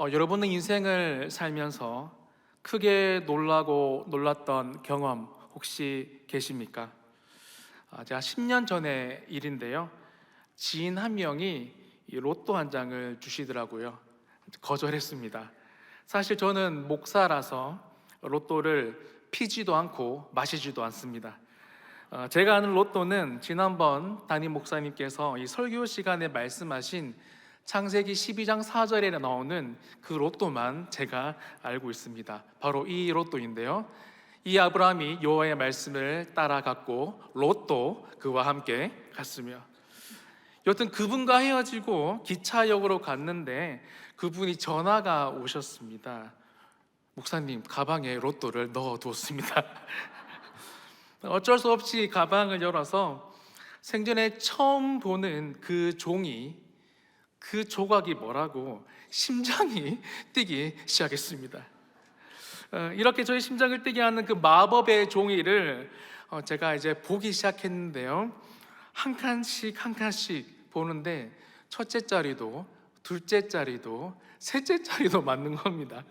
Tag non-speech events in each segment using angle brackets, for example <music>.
어, 여러분의 인생을 살면서 크게 놀라고 놀랐던 경험 혹시 계십니까? 아, 제가 10년 전의 일인데요. 지인 한 명이 이 로또 한 장을 주시더라고요. 거절했습니다. 사실 저는 목사라서 로또를 피지도 않고 마시지도 않습니다. 어, 제가 아는 로또는 지난번 담임 목사님께서 이 설교 시간에 말씀하신 창세기 12장 4절에 나오는 그 로또만 제가 알고 있습니다. 바로 이 로또인데요. 이 아브라함이 여호와의 말씀을 따라갔고 로또 그와 함께 갔으며 여튼 그분과 헤어지고 기차역으로 갔는데 그분이 전화가 오셨습니다. 목사님 가방에 로또를 넣어 두었습니다. <laughs> 어쩔 수 없이 가방을 열어서 생전에 처음 보는 그 종이 그 조각이 뭐라고 심장이 <laughs> 뛰기 시작했습니다. 어, 이렇게 저희 심장을 뛰게 하는 그 마법의 종이를 어, 제가 이제 보기 시작했는데요. 한 칸씩 한 칸씩 보는데 첫째 자리도 둘째 자리도 셋째 자리도 맞는 겁니다.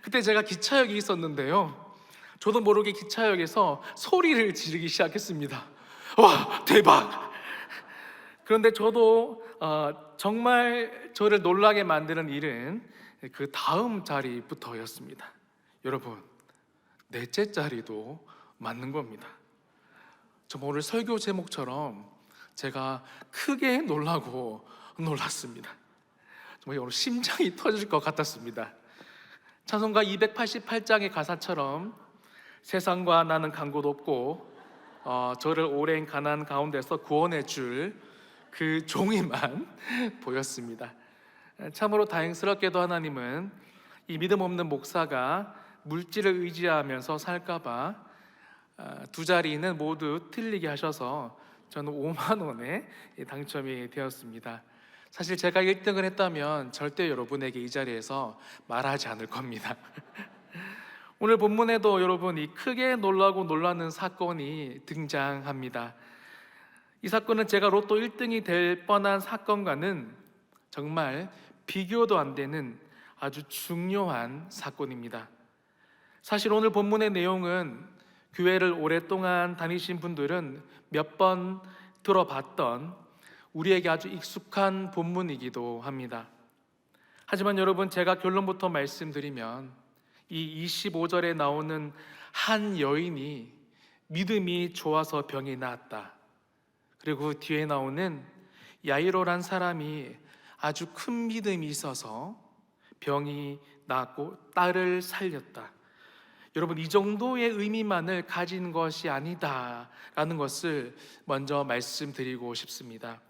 그때 제가 기차역이 있었는데요. 저도 모르게 기차역에서 소리를 지르기 시작했습니다. 와 대박! 그런데 저도 어, 정말 저를 놀라게 만드는 일은 그 다음 자리부터였습니다. 여러분 넷째 자리도 맞는 겁니다. 정말 오늘 설교 제목처럼 제가 크게 놀라고 놀랐습니다. 정말 오늘 심장이 터질 것 같았습니다. 찬송가 288장의 가사처럼 세상과 나는 간곳 없고 어, 저를 오랜 가난 가운데서 구원해 줄 그 종이만 <laughs> 보였습니다. 참으로 다행스럽게도 하나님은 이 믿음 없는 목사가 물질을 의지하면서 살까봐 어, 두 자리는 모두 틀리게 하셔서 저는 5만 원에 당첨이 되었습니다. 사실 제가 1등을 했다면 절대 여러분에게 이 자리에서 말하지 않을 겁니다. <laughs> 오늘 본문에도 여러분 이 크게 놀라고 놀라는 사건이 등장합니다. 이 사건은 제가 로또 1등이 될 뻔한 사건과는 정말 비교도 안 되는 아주 중요한 사건입니다. 사실 오늘 본문의 내용은 교회를 오랫동안 다니신 분들은 몇 번 들어봤던 우리에게 아주 익숙한 본문이기도 합니다. 하지만 여러분 제가 결론부터 말씀드리면 이 25절에 나오는 한 여인이 믿음이 좋아서 병이 나았다. 그리고 그 뒤에 나오는 야이로란 사람이 아주 큰 믿음이 있어서 병이 낫고 딸을 살렸다. 여러분 이 정도의 의미만을 가진 것이 아니다라는 것을 먼저 말씀드리고 싶습니다.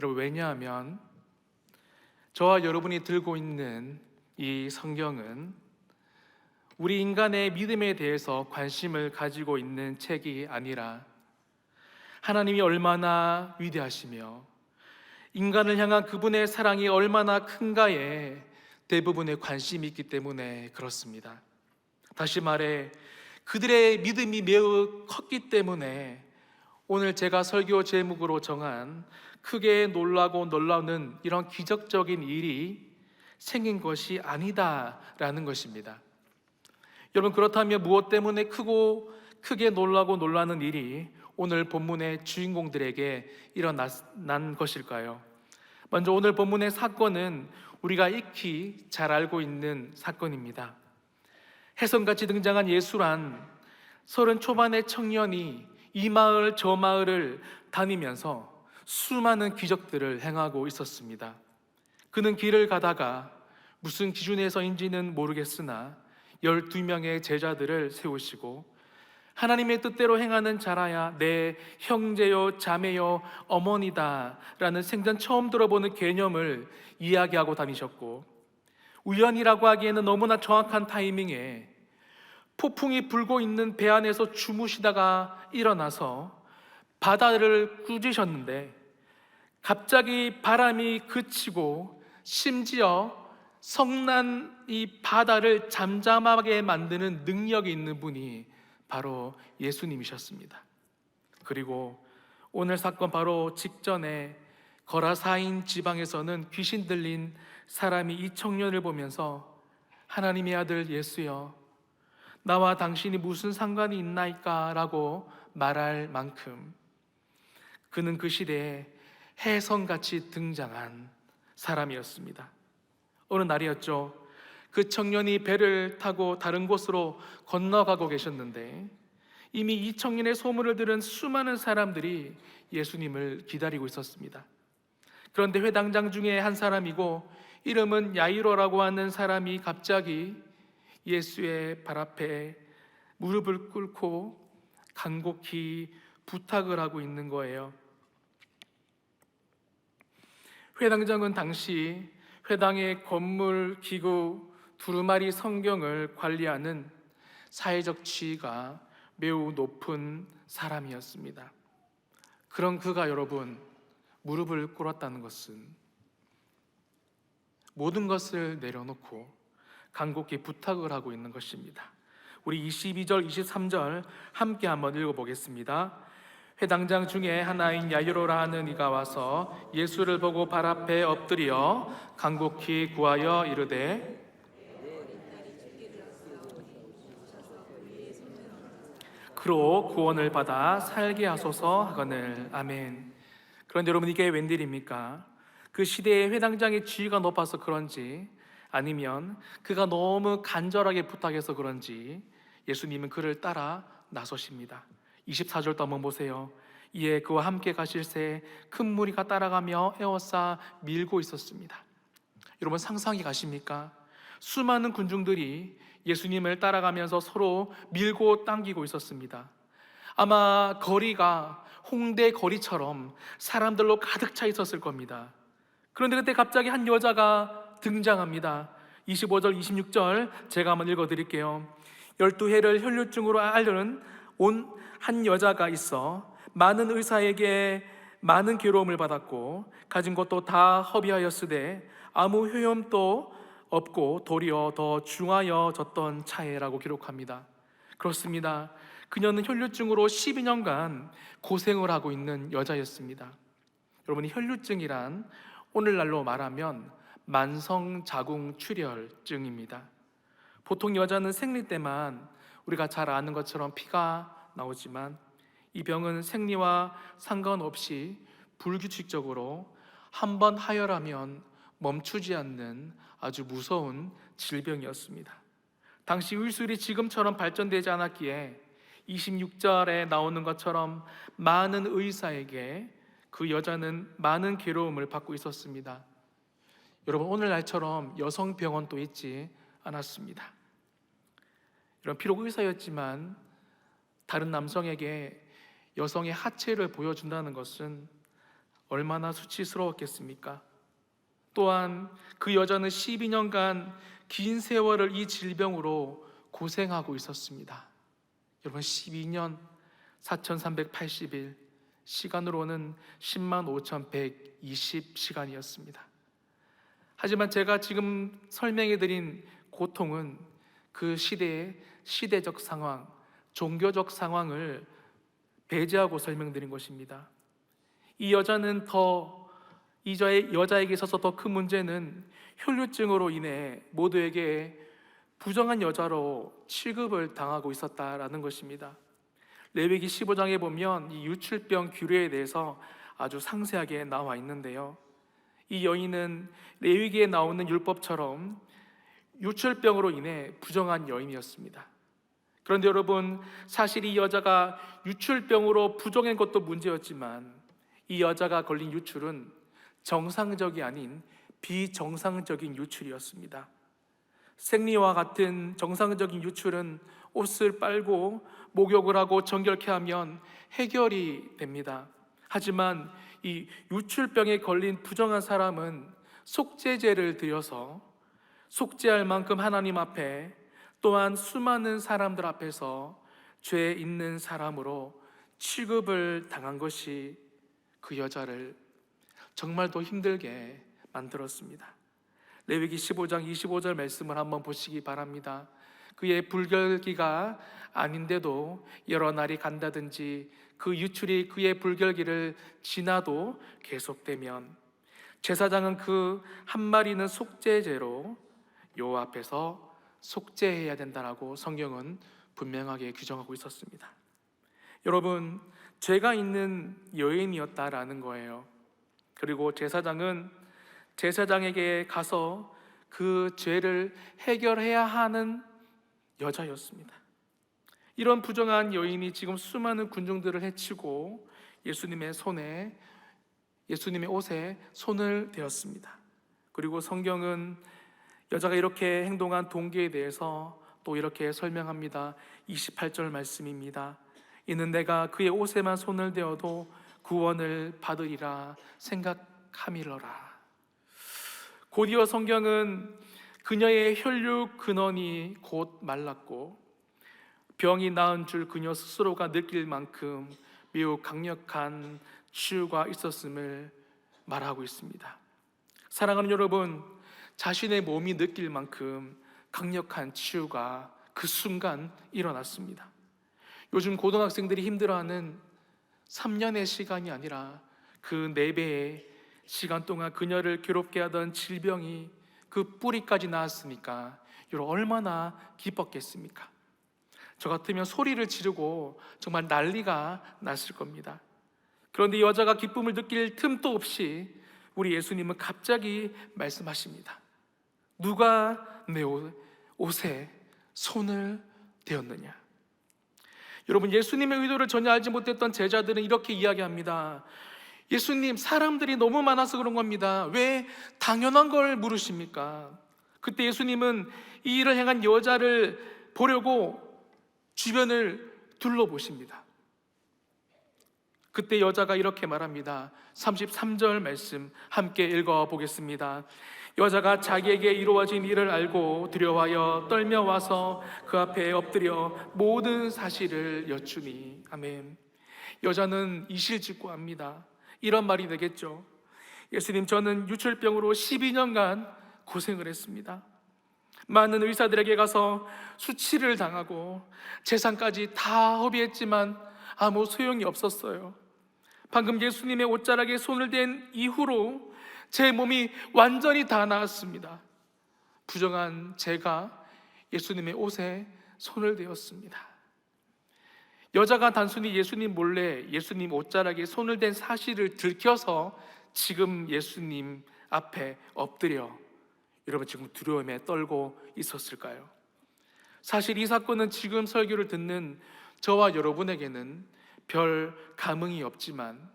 여러분 왜냐하면 저와 여러분이 들고 있는 이 성경은 우리 인간의 믿음에 대해서 관심을 가지고 있는 책이 아니라 하나님이 얼마나 위대하시며 인간을 향한 그분의 사랑이 얼마나 큰가에 대부분의 관심이 있기 때문에 그렇습니다. 다시 말해 그들의 믿음이 매우 컸기 때문에 오늘 제가 설교 제목으로 정한 크게 놀라고 놀라는 이런 기적적인 일이 생긴 것이 아니다라는 것입니다. 여러분 그렇다면 무엇 때문에 크고 크게 놀라고 놀라는 일이 오늘 본문의 주인공들에게 일어난 것일까요? 먼저 오늘 본문의 사건은 우리가 익히 잘 알고 있는 사건입니다. 해성같이 등장한 예수란 서른 초반의 청년이 이 마을 저 마을을 다니면서 수많은 기적들을 행하고 있었습니다. 그는 길을 가다가 무슨 기준에서인지는 모르겠으나 12명의 제자들을 세우시고 하나님의 뜻대로 행하는 자라야 내 형제요 자매요 어머니다 라는 생전 처음 들어보는 개념을 이야기하고 다니셨고 우연이라고 하기에는 너무나 정확한 타이밍에 폭풍이 불고 있는 배 안에서 주무시다가 일어나서 바다를 꾸짖으셨는데 갑자기 바람이 그치고 심지어 성난 이 바다를 잠잠하게 만드는 능력이 있는 분이 바로 예수님이셨습니다. 그리고 오늘 사건 바로 직전에 거라사인 지방에서는 귀신 들린 사람이 이 청년을 보면서 하나님의 아들 예수여 나와 당신이 무슨 상관이 있나이까 라고 말할 만큼 그는 그 시대에 해성같이 등장한 사람이었습니다. 어느 날이었죠. 그 청년이 배를 타고 다른 곳으로 건너가고 계셨는데 이미 이 청년의 소문을 들은 수많은 사람들이 예수님을 기다리고 있었습니다. 그런데 회당장 중에 한 사람이고 이름은 야이로라고 하는 사람이 갑자기 예수의 발 앞에 무릎을 꿇고 간곡히 부탁을 하고 있는 거예요. 회당장은 당시 회당의 건물, 기구, 두루마리 성경을 관리하는 사회적 지위가 매우 높은 사람이었습니다. 그런 그가 여러분 무릎을 꿇었다는 것은 모든 것을 내려놓고 간곡히 부탁을 하고 있는 것입니다. 우리 22절, 23절 함께 한번 읽어보겠습니다. 회당장 중에 하나인 야이로라 하는 이가 와서 예수를 보고 발 앞에 엎드려 간곡히 구하여 이르되 그로 구원을 받아 살게 하소서 하거늘 아멘. 그런데 여러분 이게 웬일입니까? 그 시대의 회당장의 지위가 높아서 그런지 아니면 그가 너무 간절하게 부탁해서 그런지 예수님은 그를 따라 나서십니다. 24절도 한번 보세요. 이에 그와 함께 가실새 큰 무리가 따라가며 에워싸 밀고 있었습니다. 여러분 상상이 가십니까? 수많은 군중들이 예수님을 따라가면서 서로 밀고 당기고 있었습니다. 아마 거리가 홍대 거리처럼 사람들로 가득 차 있었을 겁니다. 그런데 그때 갑자기 한 여자가 등장합니다. 25절, 26절 제가 한번 읽어 드릴게요. 열두 해를 혈류증으로 앓는 온 한 여자가 있어 많은 의사에게 많은 괴로움을 받았고 가진 것도 다 허비하였으되 아무 효험도 없고 도리어 더 중하여졌던 차에라고 기록합니다. 그렇습니다. 그녀는 혈류증으로 12년간 고생을 하고 있는 여자였습니다. 여러분, 혈류증이란 오늘날로 말하면 만성 자궁 출혈증입니다. 보통 여자는 생리 때만 우리가 잘 아는 것처럼 피가 나오지만 이 병은 생리와 상관없이 불규칙적으로 한 번 하혈하면 멈추지 않는 아주 무서운 질병이었습니다. 당시 의술이 지금처럼 발전되지 않았기에 26절에 나오는 것처럼 많은 의사에게 그 여자는 많은 괴로움을 받고 있었습니다. 여러분 오늘날처럼 여성 병원도 있지 않았습니다. 이런 비록 의사였지만 다른 남성에게 여성의 하체를 보여준다는 것은 얼마나 수치스러웠겠습니까? 또한 그 여자는 12년간 긴 세월을 이 질병으로 고생하고 있었습니다. 여러분 12년 4,380일 시간으로는 10만 5,120시간이었습니다. 하지만 제가 지금 설명해 드린 고통은 그 시대의 시대적 상황, 종교적 상황을 배제하고 설명드린 것입니다. 이 여자는 더 이 여자에게 있어서 더 큰 문제는 혈류증으로 인해 모두에게 부정한 여자로 취급을 당하고 있었다라는 것입니다. 레위기 15장에 보면 이 유출병 규례에 대해서 아주 상세하게 나와 있는데요. 이 여인은 레위기에 나오는 율법처럼 유출병으로 인해 부정한 여인이었습니다. 그런데 여러분, 사실 이 여자가 유출병으로 부정한 것도 문제였지만 이 여자가 걸린 유출은 정상적이 아닌 비정상적인 유출이었습니다. 생리와 같은 정상적인 유출은 옷을 빨고 목욕을 하고 정결케 하면 해결이 됩니다. 하지만 이 유출병에 걸린 부정한 사람은 속죄제를 드려서 속죄할 만큼 하나님 앞에 또한 수많은 사람들 앞에서 죄 있는 사람으로 취급을 당한 것이 그 여자를 정말 더 힘들게 만들었습니다. 레위기 15장 25절 말씀을 한번 보시기 바랍니다. 그의 불결기가 아닌데도 여러 날이 간다든지 그 유출이 그의 불결기를 지나도 계속되면 제사장은 그 한 마리는 속죄제로 요 앞에서 속죄해야 된다라고 성경은 분명하게 규정하고 있었습니다. 여러분, 죄가 있는 여인이었다라는 거예요. 그리고 제사장은 제사장에게 가서 그 죄를 해결해야 하는 여자였습니다. 이런 부정한 여인이 지금 수많은 군중들을 해치고 예수님의 손에 예수님의 옷에 손을 대었습니다. 그리고 성경은 여자가 이렇게 행동한 동기에 대해서 또 이렇게 설명합니다. 28절 말씀입니다. 이는 내가 그의 옷에만 손을 대어도 구원을 받으리라 생각함이러라. 곧이어 성경은 그녀의 혈육 근원이 곧 말랐고 병이 나은 줄 그녀 스스로가 느낄 만큼 매우 강력한 치유가 있었음을 말하고 있습니다. 사랑하는 여러분, 자신의 몸이 느낄 만큼 강력한 치유가 그 순간 일어났습니다. 요즘 고등학생들이 힘들어하는 3년의 시간이 아니라 그 4배의 시간 동안 그녀를 괴롭게 하던 질병이 그 뿌리까지 나았으니까 여러분 얼마나 기뻤겠습니까? 저 같으면 소리를 지르고 정말 난리가 났을 겁니다. 그런데 이 여자가 기쁨을 느낄 틈도 없이 우리 예수님은 갑자기 말씀하십니다. 누가 내 옷- 옷에 손을 대었느냐? 여러분 예수님의 의도를 전혀 알지 못했던 제자들은 이렇게 이야기합니다. 예수님 사람들이 너무 많아서 그런 겁니다. 왜 당연한 걸 물으십니까? 그때 예수님은 이 일을 행한 여자를 보려고 주변을 둘러보십니다. 그때 여자가 이렇게 말합니다. 33절 말씀 함께 읽어 보겠습니다. 여자가 자기에게 이루어진 일을 알고 두려워하여 떨며 와서 그 앞에 엎드려 모든 사실을 여쭈니 아멘. 여자는 이실직고 합니다. 이런 말이 되겠죠. 예수님 저는 유출병으로 12년간 고생을 했습니다. 많은 의사들에게 가서 수치를 당하고 재산까지 다 허비했지만 아무 소용이 없었어요. 방금 예수님의 옷자락에 손을 댄 이후로 제 몸이 완전히 다 나았습니다. 부정한 제가 예수님의 옷에 손을 대었습니다. 여자가 단순히 예수님 몰래 예수님 옷자락에 손을 댄 사실을 들켜서 지금 예수님 앞에 엎드려 여러분 지금 두려움에 떨고 있었을까요? 사실 이 사건은 지금 설교를 듣는 저와 여러분에게는 별 감흥이 없지만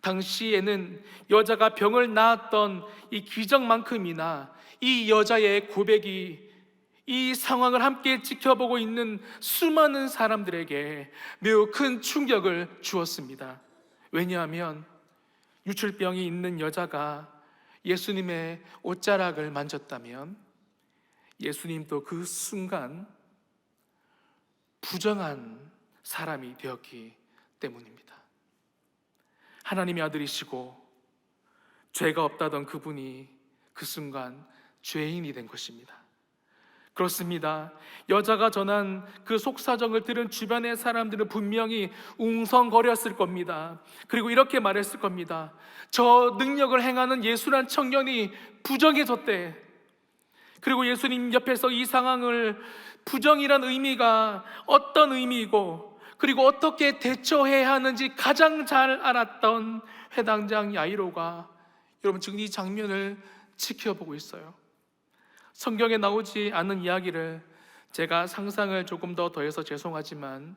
당시에는 여자가 병을 낳았던 이 기적만큼이나 이 여자의 고백이 이 상황을 함께 지켜보고 있는 수많은 사람들에게 매우 큰 충격을 주었습니다. 왜냐하면 유출병이 있는 여자가 예수님의 옷자락을 만졌다면 예수님도 그 순간 부정한 사람이 되었기 때문입니다. 하나님의 아들이시고 죄가 없다던 그분이 그 순간 죄인이 된 것입니다. 그렇습니다. 여자가 전한 그 속사정을 들은 주변의 사람들은 분명히 웅성거렸을 겁니다. 그리고 이렇게 말했을 겁니다. 저 능력을 행하는 예수란 청년이 부정해졌대. 그리고 예수님 옆에서 이 상황을 부정이란 의미가 어떤 의미이고 그리고 어떻게 대처해야 하는지 가장 잘 알았던 회당장 야이로가 여러분 지금 이 장면을 지켜보고 있어요. 성경에 나오지 않은 이야기를 제가 상상을 조금 더 더해서 죄송하지만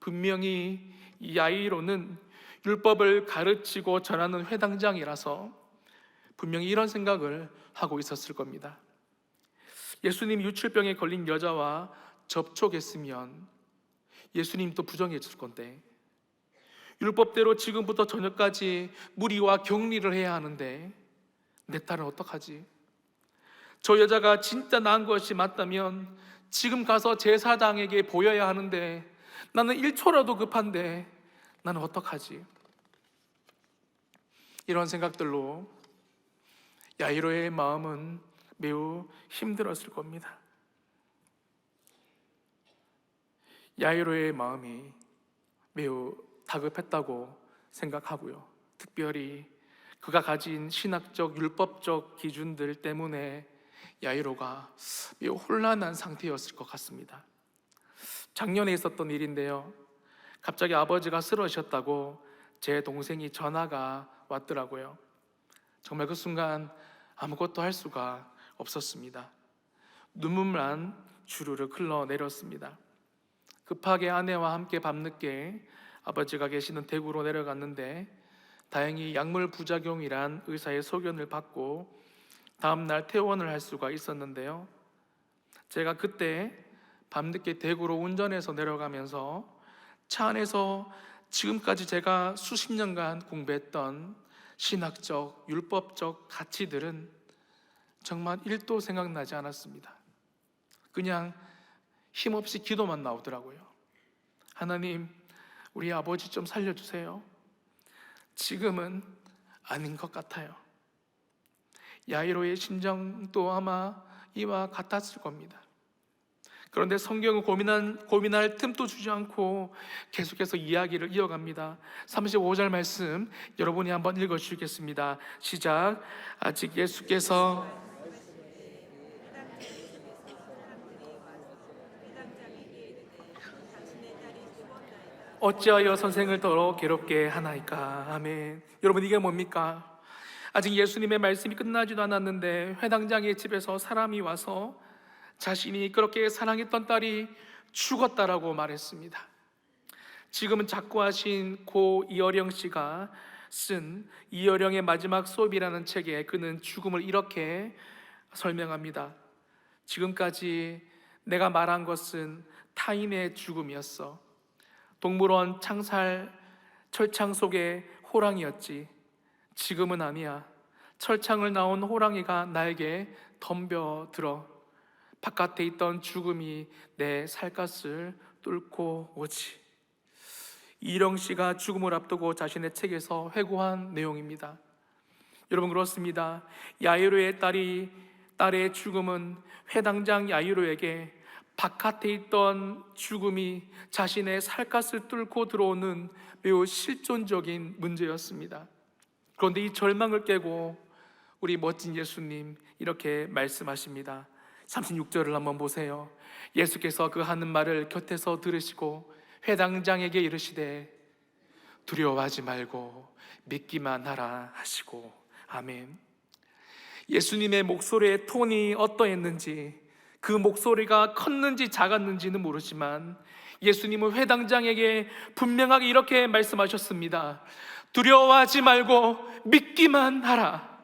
분명히 이 야이로는 율법을 가르치고 전하는 회당장이라서 분명히 이런 생각을 하고 있었을 겁니다. 예수님 유출병에 걸린 여자와 접촉했으면 예수님도 부정했을 건데 율법대로 지금부터 저녁까지 무리와 격리를 해야 하는데 내 딸은 어떡하지? 저 여자가 진짜 난 것이 맞다면 지금 가서 제사장에게 보여야 하는데 나는 1초라도 급한데 나는 어떡하지? 이런 생각들로 야이로의 마음은 매우 힘들었을 겁니다. 야이로의 마음이 매우 다급했다고 생각하고요. 특별히 그가 가진 신학적 율법적 기준들 때문에 야이로가 매우 혼란한 상태였을 것 같습니다. 작년에 있었던 일인데요. 갑자기 아버지가 쓰러지셨다고 제 동생이 전화가 왔더라고요. 정말 그 순간 아무것도 할 수가 없었습니다. 눈물만 주르르 흘러내렸습니다. 급하게 아내와 함께 밤늦게 아버지가 계시는 대구로 내려갔는데 다행히 약물 부작용이란 의사의 소견을 받고 다음 날 퇴원을 할 수가 있었는데요. 제가 그때 밤늦게 대구로 운전해서 내려가면서 차 안에서 지금까지 제가 수십 년간 공부했던 신학적, 율법적 가치들은 정말 일도 생각나지 않았습니다. 그냥 힘없이 기도만 나오더라고요. 하나님, 우리 아버지 좀 살려주세요. 지금은 아닌 것 같아요. 야이로의 심정도 아마 이와 같았을 겁니다. 그런데 성경은 고민한, 고민할 틈도 주지 않고 계속해서 이야기를 이어갑니다. 35절 말씀 여러분이 한번 읽어 주시겠습니다. 시작. 아직 예수께서 어찌하여 선생을 더러 괴롭게 하나이까? 아멘. 여러분 이게 뭡니까? 아직 예수님의 말씀이 끝나지도 않았는데 회당장의 집에서 사람이 와서 자신이 그렇게 사랑했던 딸이 죽었다라고 말했습니다. 지금은 작고하신 고 이어령 씨가 쓴 이어령의 마지막 수업이라는 책에 그는 죽음을 이렇게 설명합니다. 지금까지 내가 말한 것은 타인의 죽음이었어. 동물원 창살 철창 속의 호랑이였지. 지금은 아니야. 철창을 나온 호랑이가 나에게 덤벼들어 바깥에 있던 죽음이 내 살갗을 뚫고 오지. 이령 씨가 죽음을 앞두고 자신의 책에서 회고한 내용입니다. 여러분 그렇습니다. 야이로의 딸이 딸의 죽음은 회당장 야이로에게 바깥에 있던 죽음이 자신의 살갗을 뚫고 들어오는 매우 실존적인 문제였습니다. 그런데 이 절망을 깨고 우리 멋진 예수님 이렇게 말씀하십니다. 36절을 한번 보세요. 예수께서 그 하는 말을 곁에서 들으시고 회당장에게 이르시되 두려워하지 말고 믿기만 하라 하시고 아멘. 예수님의 목소리의 톤이 어떠했는지 그 목소리가 컸는지 작았는지는 모르지만 예수님은 회당장에게 분명하게 이렇게 말씀하셨습니다. 두려워하지 말고 믿기만 하라.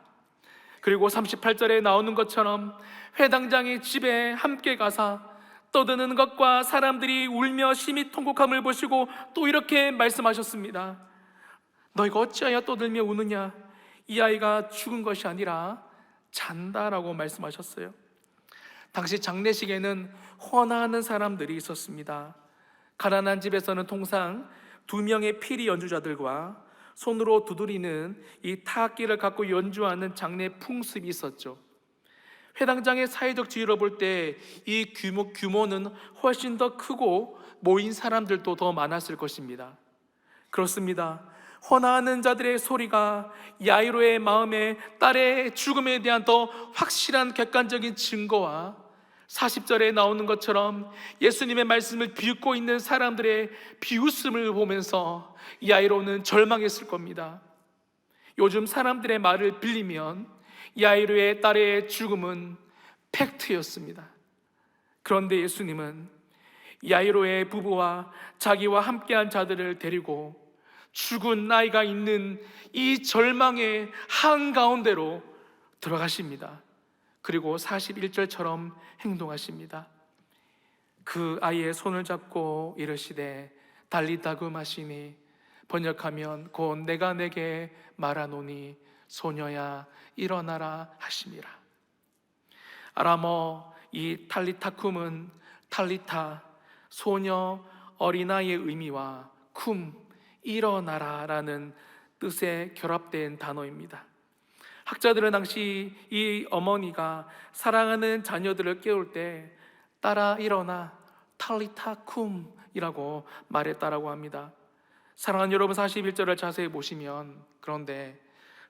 그리고 38절에 나오는 것처럼 회당장의 집에 함께 가사 떠드는 것과 사람들이 울며 심히 통곡함을 보시고 또 이렇게 말씀하셨습니다. 너희가 어찌하여 떠들며 우느냐? 이 아이가 죽은 것이 아니라 잔다라고 말씀하셨어요. 당시 장례식에는 헌화하는 사람들이 있었습니다. 가난한 집에서는 통상 두 명의 피리 연주자들과 손으로 두드리는 이 타악기를 갖고 연주하는 장례 풍습이 있었죠. 회당장의 사회적 지위로 볼 때 이 규모, 규모는 훨씬 더 크고 모인 사람들도 더 많았을 것입니다. 그렇습니다. 헌화하는 자들의 소리가 야이로의 마음에 딸의 죽음에 대한 더 확실한 객관적인 증거와 40절에 나오는 것처럼 예수님의 말씀을 비웃고 있는 사람들의 비웃음을 보면서 야이로는 절망했을 겁니다. 요즘 사람들의 말을 빌리면 야이로의 딸의 죽음은 팩트였습니다. 그런데 예수님은 야이로의 부부와 자기와 함께한 자들을 데리고 죽은 나이가 있는 이 절망의 한가운데로 들어가십니다. 그리고 41절처럼 행동하십니다. 그 아이의 손을 잡고 이르시되 달리다그 마시니 번역하면 곧 내가 내게 말하노니 소녀야 일어나라 하심이라. 아람어 이 탈리타쿰은 탈리타 소녀 어린아이의 의미와 쿰 일어나라라는 뜻에 결합된 단어입니다. 학자들은 당시 이 어머니가 사랑하는 자녀들을 깨울 때 따라 일어나 탈리타 쿰이라고 말했다라고 합니다. 사랑하는 여러분 41절을 자세히 보시면 그런데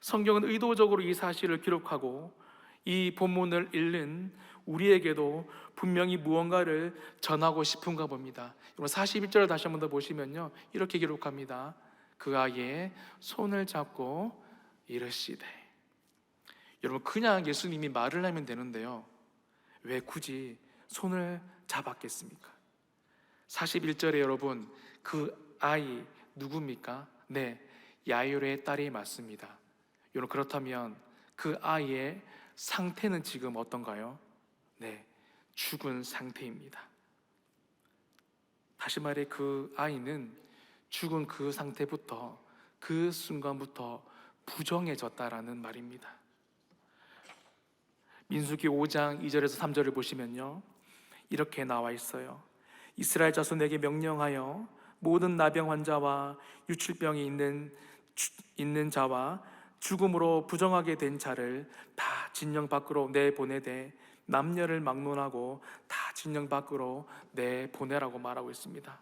성경은 의도적으로 이 사실을 기록하고 이 본문을 읽는 우리에게도 분명히 무언가를 전하고 싶은가 봅니다. 여러분 41절을 다시 한번 더 보시면요. 이렇게 기록합니다. 그 아이의 손을 잡고 이르시되 여러분 그냥 예수님이 말을 하면 되는데요. 왜 굳이 손을 잡았겠습니까? 41절에 여러분 그 아이 누굽니까? 네, 야이로의 딸이 맞습니다. 여러분 그렇다면 그 아이의 상태는 지금 어떤가요? 네, 죽은 상태입니다. 다시 말해 그 아이는 죽은 그 상태부터 그 순간부터 부정해졌다라는 말입니다. 민수기 5장 2절에서 3절을 보시면요. 이렇게 나와 있어요. 이스라엘 자손에게 명령하여 모든 나병 환자와 유출병이 있는 주- 있는 자와 죽음으로 부정하게 된 자를 다 진영 밖으로 내 보내되 남녀를 막론하고 다 진영 밖으로 내 보내라고 말하고 있습니다.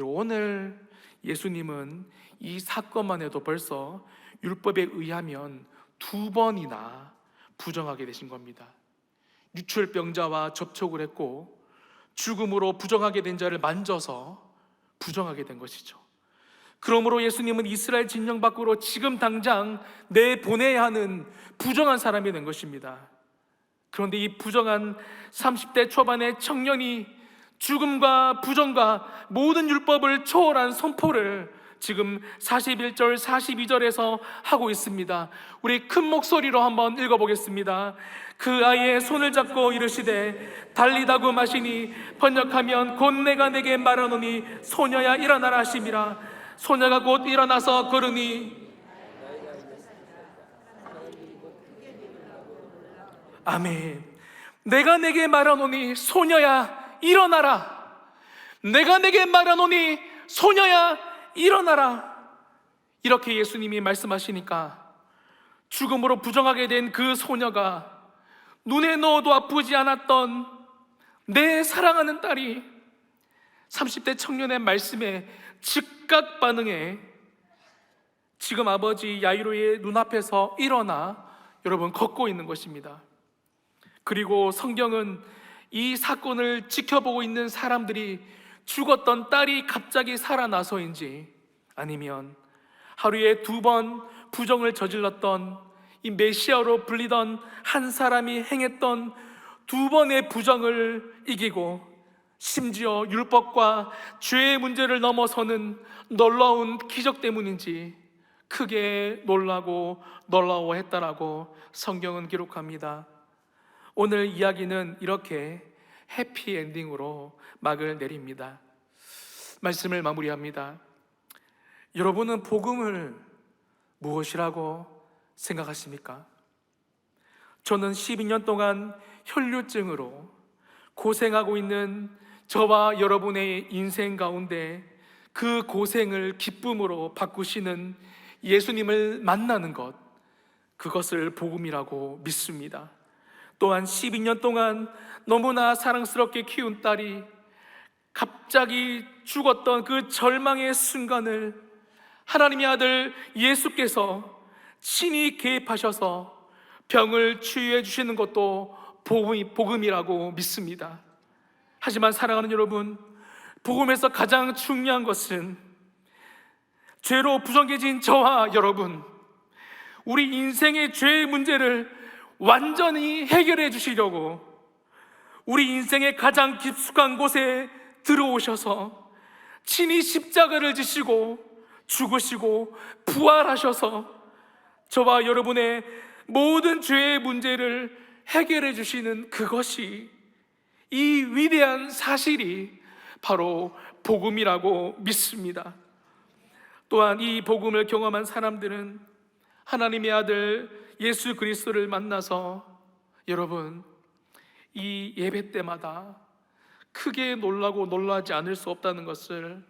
오늘 예수님은 이 사건만 해도 벌써 율법에 의하면 두 번이나 부정하게 되신 겁니다. 유출병자와 접촉을 했고 죽음으로 부정하게 된 자를 만져서 부정하게 된 것이죠. 그러므로 예수님은 이스라엘 진영 밖으로 지금 당장 내보내야 하는 부정한 사람이 된 것입니다. 그런데 이 부정한 30대 초반의 청년이 죽음과 부정과 모든 율법을 초월한 선포를 지금 41절, 42절에서 하고 있습니다. 우리 큰 목소리로 한번 읽어보겠습니다. 그 아이의 손을 잡고 이르시되 달리다고 마시니 번역하면 곧 내가 내게 말하노니 소녀야 일어나라 하심이라 소녀가 곧 일어나서 걸으니 아멘. 내가 내게 말하노니 소녀야 일어나라. 내가 내게 말하노니 소녀야 일어나라. 이렇게 예수님이 말씀하시니까 죽음으로 부정하게 된 그 소녀가 눈에 넣어도 아프지 않았던 내 사랑하는 딸이 30대 청년의 말씀에 즉각 반응해 지금 아버지 야이로의 눈앞에서 일어나 여러분 걷고 있는 것입니다. 그리고 성경은 이 사건을 지켜보고 있는 사람들이 죽었던 딸이 갑자기 살아나서인지 아니면 하루에 두 번 부정을 저질렀던 이 메시아로 불리던 한 사람이 행했던 두 번의 부정을 이기고 심지어 율법과 죄의 문제를 넘어서는 놀라운 기적 때문인지 크게 놀라고 놀라워했다라고 성경은 기록합니다. 오늘 이야기는 이렇게 해피 엔딩으로 막을 내립니다. 말씀을 마무리합니다. 여러분은 복음을 무엇이라고 생각하십니까? 저는 12년 동안 혈류증으로 고생하고 있는 저와 여러분의 인생 가운데 그 고생을 기쁨으로 바꾸시는 예수님을 만나는 것, 그것을 복음이라고 믿습니다. 또한 12년 동안 너무나 사랑스럽게 키운 딸이 갑자기 죽었던 그 절망의 순간을 하나님의 아들 예수께서 친히 개입하셔서 병을 치유해 주시는 것도 복음이, 복음이라고 믿습니다. 하지만 사랑하는 여러분, 복음에서 가장 중요한 것은 죄로 부정해진 저와 여러분, 우리 인생의 죄의 문제를 완전히 해결해 주시려고 우리 인생의 가장 깊숙한 곳에 들어오셔서 친히 십자가를 지시고 죽으시고 부활하셔서 저와 여러분의 모든 죄의 문제를 해결해 주시는 그것이 이 위대한 사실이 바로 복음이라고 믿습니다. 또한 이 복음을 경험한 사람들은 하나님의 아들 예수 그리스도를 만나서 여러분 이 예배 때마다 크게 놀라고 놀라지 않을 수 없다는 것을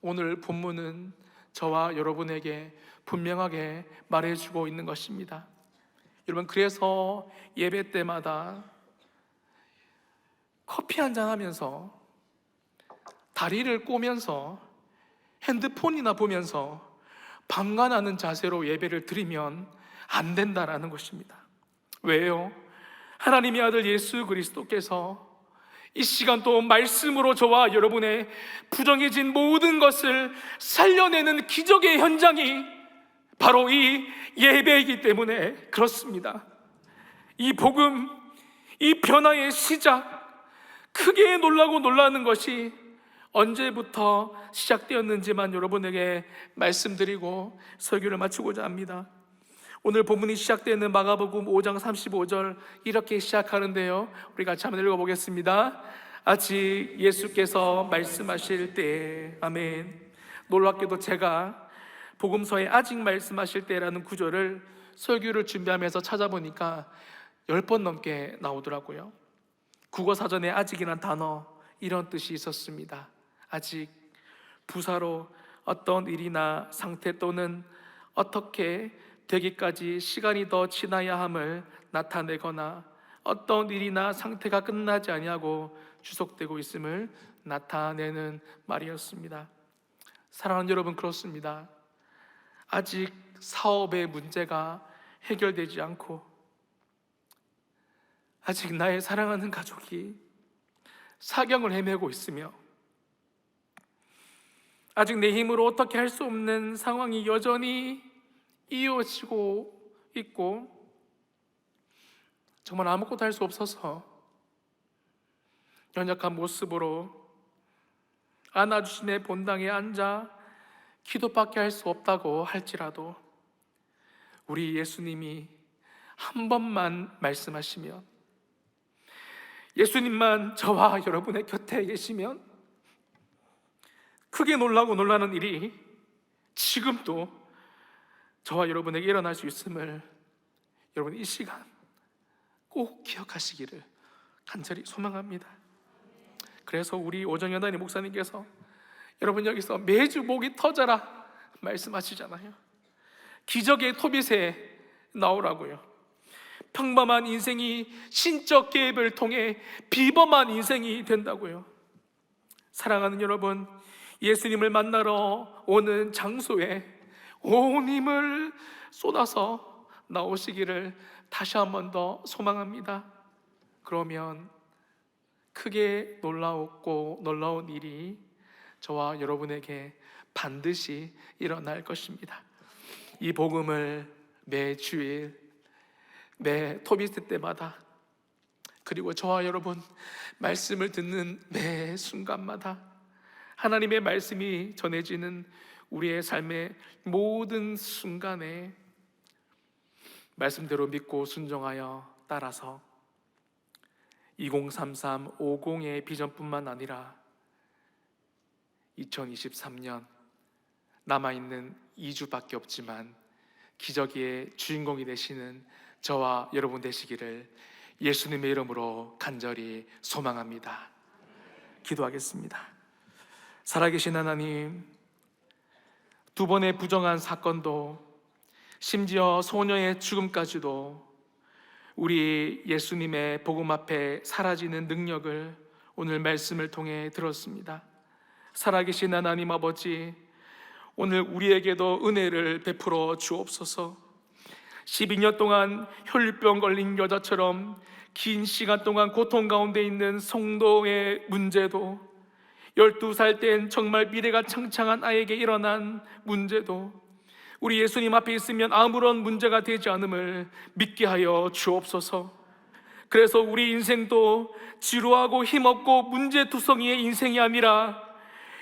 오늘 본문은 저와 여러분에게 분명하게 말해주고 있는 것입니다. 여러분 그래서 예배 때마다 커피 한 잔 하면서 다리를 꼬면서 핸드폰이나 보면서 방관하는 자세로 예배를 드리면 안 된다라는 것입니다. 왜요? 하나님의 아들 예수 그리스도께서 이 시간 또 말씀으로 저와 여러분의 부정해진 모든 것을 살려내는 기적의 현장이 바로 이 예배이기 때문에 그렇습니다. 이 복음, 이 변화의 시작, 크게 놀라고 놀라는 것이 언제부터 시작되었는지만 여러분에게 말씀드리고 설교를 마치고자 합니다. 오늘 본문이 시작되는 마가복음 5장 35절 이렇게 시작하는데요. 우리 같이 한번 읽어보겠습니다. 아직 예수께서 말씀하실 때, 아멘. 놀랍게도 제가 복음서에 아직 말씀하실 때라는 구절을 설교를 준비하면서 찾아보니까 10번 넘게 나오더라고요. 국어 사전에 아직이란 단어 이런 뜻이 있었습니다. 아직 부사로 어떤 일이나 상태 또는 어떻게 되기까지 시간이 더 지나야 함을 나타내거나 어떤 일이나 상태가 끝나지 아니하고 주속되고 있음을 나타내는 말이었습니다. 사랑하는 여러분 그렇습니다. 아직 사업의 문제가 해결되지 않고 아직 나의 사랑하는 가족이 사경을 헤매고 있으며 아직 내 힘으로 어떻게 할 수 없는 상황이 여전히 이어지고 있고 정말 아무것도 할 수 없어서 연약한 모습으로 안아주심의 본당에 앉아 기도밖에 할 수 없다고 할지라도 우리 예수님이 한 번만 말씀하시면 예수님만 저와 여러분의 곁에 계시면 크게 놀라고 놀라는 일이 지금도 저와 여러분에게 일어날 수 있음을 여러분 이 시간 꼭 기억하시기를 간절히 소망합니다. 그래서 우리 오정연단의 목사님께서 여러분 여기서 매주 목이 터져라 말씀하시잖아요. 기적의 토빗에 나오라고요. 평범한 인생이 신적 계획을 통해 비범한 인생이 된다고요. 사랑하는 여러분, 예수님을 만나러 오는 장소에 온 힘을 쏟아서 나오시기를 다시 한 번 더 소망합니다. 그러면 크게 놀라웠고 놀라운 일이 저와 여러분에게 반드시 일어날 것입니다. 이 복음을 매 주일, 매 토비스 때마다 그리고 저와 여러분 말씀을 듣는 매 순간마다 하나님의 말씀이 전해지는 우리의 삶의 모든 순간에 말씀대로 믿고 순종하여 따라서 2033, 50의 비전뿐만 아니라 2023년 남아있는 2주밖에 없지만 기적의 주인공이 되시는 저와 여러분 되시기를 예수님의 이름으로 간절히 소망합니다. 기도하겠습니다. 살아계신 하나님, 두 번의 부정한 사건도 심지어 소녀의 죽음까지도 우리 예수님의 복음 앞에 사라지는 능력을 오늘 말씀을 통해 들었습니다. 살아계신 하나님 아버지, 오늘 우리에게도 은혜를 베풀어 주옵소서. 12년 동안 혈병 걸린 여자처럼 긴 시간 동안 고통 가운데 있는 성도의 문제도 12살 땐 정말 미래가 창창한 아이에게 일어난 문제도 우리 예수님 앞에 있으면 아무런 문제가 되지 않음을 믿게 하여 주옵소서. 그래서 우리 인생도 지루하고 힘없고 문제투성이의 인생이 아니라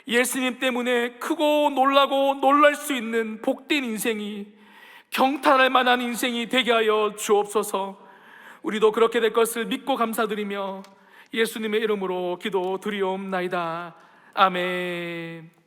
예수님 때문에 크고 놀라고 놀랄 수 있는 복된 인생이 경탄할 만한 인생이 되게 하여 주옵소서. 우리도 그렇게 될 것을 믿고 감사드리며 예수님의 이름으로 기도 드리옵나이다. 아멘.